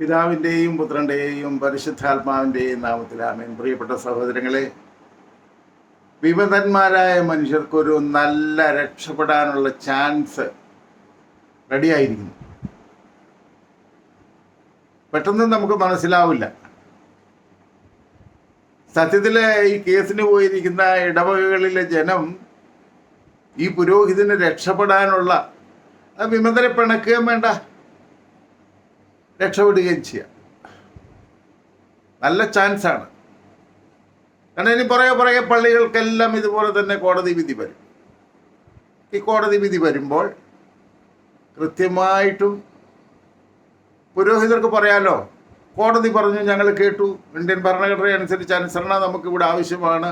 പിതാവിന്റെയും പുത്രന്റെയും പരിശുദ്ധാത്മാവിന്റെയും നാമത്തിൽ ആമേൻ. പ്രിയപ്പെട്ട സഹോദരങ്ങളെ വിമതന്മാരായ മനുഷ്യർക്കൊരു നല്ല രക്ഷപ്പെടാനുള്ള ചാൻസ് റെഡിയായിരിക്കുന്നു. പെട്ടെന്ന് നമുക്ക് മനസ്സിലാവില്ല. സത്യത്തിൽ ഈ കേസിന് പോയിരിക്കുന്ന ഇടവകകളിലെ ജനം ഈ പുരോഹിതന് രക്ഷപ്പെടാനുള്ള വിമതരെ പിണക്കുകയും വേണ്ട. രക്ഷപ്പെടുകയും ചെയ്യാം. നല്ല ചാൻസാണ് കാരണം ഇനി പുറകെ പുറകെ പള്ളികൾക്കെല്ലാം ഇതുപോലെ തന്നെ കോടതി വിധി വരും. ഈ കോടതി വിധി വരുമ്പോൾ കൃത്യമായിട്ടും പുരോഹിതർക്ക് പറയാലോ കോടതി പറഞ്ഞു ഞങ്ങൾ കേട്ടു ഇന്ത്യൻ ഭരണഘടന അനുസരിച്ച് അനുസരണ നമുക്കിവിടെ ആവശ്യമാണ്.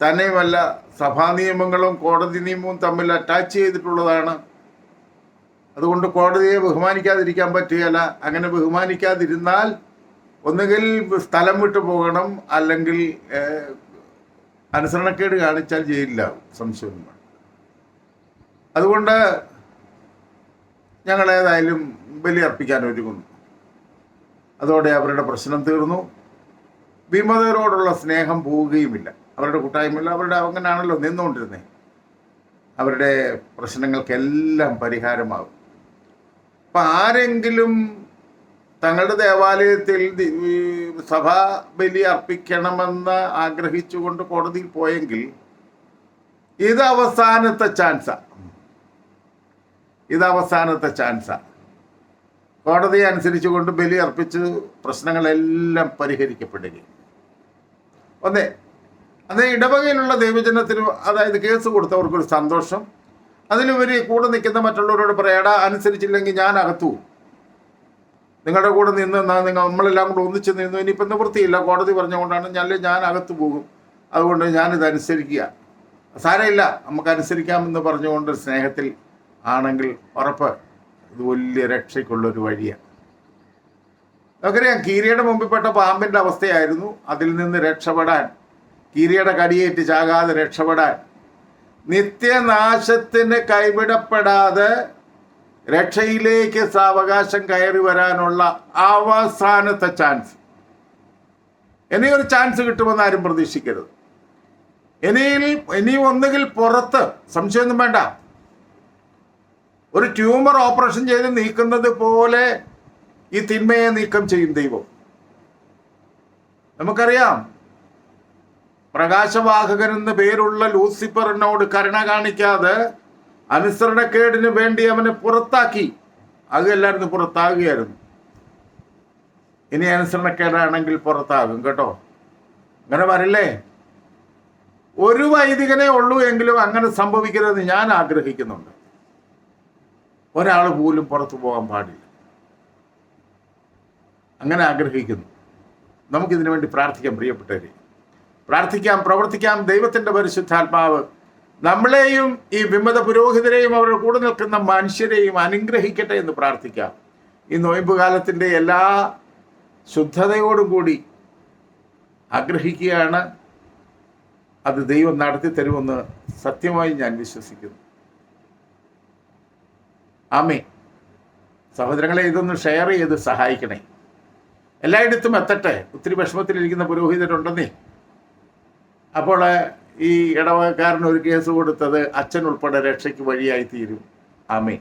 തന്നെയുമല്ല സഭാ നിയമങ്ങളും കോടതി നിയമവും തമ്മിൽ അറ്റാച്ച് ചെയ്തിട്ടുള്ളതാണ്. അതുകൊണ്ട് കോടതിയെ ബഹുമാനിക്കാതിരിക്കാൻ പറ്റുകയില്ല. അങ്ങനെ ബഹുമാനിക്കാതിരുന്നാൽ ഒന്നുകിൽ സ്ഥലം വിട്ടു പോകണം അല്ലെങ്കിൽ അനുസരണക്കേട് കാണിച്ചാൽ ജയിലിലാവും. സംശയമൊന്നും അതുകൊണ്ട് ഞങ്ങൾ ഏതായാലും ബലിയർപ്പിക്കാൻ ഒരുങ്ങുന്നു. അതോടെ അവരുടെ പ്രശ്നം തീർന്നു. വിമതരോടുള്ള സ്നേഹം പോവുകയുമില്ല. അവരുടെ കൂട്ടായ്മയില്ല. അവരുടെ അങ്ങനെയാണല്ലോ നിന്നുകൊണ്ടിരുന്നത് അവരുടെ പ്രശ്നങ്ങൾക്കെല്ലാം പരിഹാരമാകും. അപ്പം ആരെങ്കിലും തങ്ങളുടെ ദേവാലയത്തിൽ സഭാ ബലി അർപ്പിക്കണമെന്ന് ആഗ്രഹിച്ചുകൊണ്ട് കോടതിയിൽ പോയെങ്കിൽ ഇത് അവസാനത്തെ ചാൻസാ. ഇത് അവസാനത്തെ ചാൻസാ. കോടതി അനുസരിച്ചുകൊണ്ട് ബലി അർപ്പിച്ച് പ്രശ്നങ്ങളെല്ലാം പരിഹരിക്കപ്പെടുകയും. ഒന്നേ അതേ ഇടവകയിലുള്ള ദൈവജനത്തിന് അതായത് കേസ് കൊടുത്തവർക്കൊരു സന്തോഷം. അതിലുപരി കൂടെ നിൽക്കുന്ന മറ്റുള്ളവരോട് പറയാടാ അനുസരിച്ചില്ലെങ്കിൽ ഞാൻ അകത്തു നിങ്ങളുടെ കൂടെ നിന്ന് നിങ്ങൾ നമ്മളെല്ലാം കൂടെ ഒന്നിച്ച് നിന്നു. ഇനിയിപ്പം നിവൃത്തിയില്ല. കോടതി പറഞ്ഞുകൊണ്ടാണ് ഞാൻ ഞാൻ അകത്ത് പോകും. അതുകൊണ്ട് ഞാനിത് അനുസരിക്കുക. സാരമില്ല. നമുക്ക് അനുസരിക്കാമെന്ന് പറഞ്ഞുകൊണ്ട് സ്നേഹത്തിൽ ആണെങ്കിൽ ഉറപ്പ്. ഇത് വലിയ രക്ഷയ്ക്കുള്ളൊരു വഴിയാണ്. നമുക്കറിയാം കീരിയുടെ മുമ്പിൽപ്പെട്ട പാമ്പിന്റെ അവസ്ഥയായിരുന്നു അതിൽ നിന്ന് രക്ഷപ്പെടാൻ. കീരിയുടെ കടിയേറ്റ് ചാകാതെ രക്ഷപ്പെടാൻ. നിത്യനാശത്തിന് കൈവിടപ്പെടാതെ രക്ഷയിലേക്ക് സാവകാശം കയറി വരാനുള്ള അവസാനത്തെ ചാൻസ്. ഇനി ഒരു ചാൻസ് കിട്ടുമെന്ന് ആരും പ്രതീക്ഷിക്കരുത്. ഇനിയിൽ ഇനി ഒന്നുകിൽ പുറത്ത് സംശയമൊന്നും വേണ്ട. ഒരു ട്യൂമർ ഓപ്പറേഷൻ ചെയ്ത് നീക്കുന്നത് പോലെ ഈ തിന്മയെ നീക്കം ചെയ്യും ദൈവം. നമുക്കറിയാം പ്രകാശവാഹകൻ എന്ന് പേരുള്ള ലൂസിഫറിനോട് കരുണ കാണിക്കാതെ അനുസരണക്കേടിന് വേണ്ടി അവനെ പുറത്താക്കി. എല്ലാവരും പുറത്താകുകയായിരുന്നു. ഇനി അനുസരണക്കേടാണെങ്കിൽ പുറത്താകും കേട്ടോ. അങ്ങനെ വരില്ലേ ഒരു വൈദികനെ ഉള്ളൂ എങ്കിലും അങ്ങനെ സംഭവിക്കരുതെന്ന് ഞാൻ ആഗ്രഹിക്കുന്നുണ്ട്. ഒരാൾ പോലും പുറത്തു പോകാൻ പാടില്ല. അങ്ങനെ ആഗ്രഹിക്കുന്നു. നമുക്കിതിനു വേണ്ടി പ്രാർത്ഥിക്കാം പ്രിയപ്പെട്ടവരെ. പ്രാർത്ഥിക്കാം പ്രവർത്തിക്കാം ദൈവത്തിന്റെ പരിശുദ്ധാത്മാവ്. നമ്മളെയും ഈ വിമത പുരോഹിതരെയും അവരുടെ കൂടെ നിൽക്കുന്ന മനുഷ്യരെയും അനുഗ്രഹിക്കട്ടെ എന്ന് പ്രാർത്ഥിക്കാം. ഈ നോയമ്പ് കാലത്തിന്റെ എല്ലാ ശുദ്ധതയോടും കൂടി ആഗ്രഹിക്കുകയാണ്. അത് ദൈവം നടത്തി തരുമെന്ന് സത്യമായി ഞാൻ വിശ്വസിക്കുന്നു. ആമേ സഹോദരങ്ങളെ ഇതൊന്ന് ഷെയർ ചെയ്ത് സഹായിക്കണേ. എല്ലായിടത്തും എത്തട്ടെ. ഒത്തിരി വിഷമത്തിലിരിക്കുന്ന പുരോഹിതരുണ്ടെന്നേ. അപ്പോൾ ഈ ഇടവകക്കാരൻ ഒരു കേസ് കൊടുത്തത് അച്ഛൻ ഉൾപ്പെടെ രക്ഷയ്ക്ക് വഴിയായി തീരും. ആമേ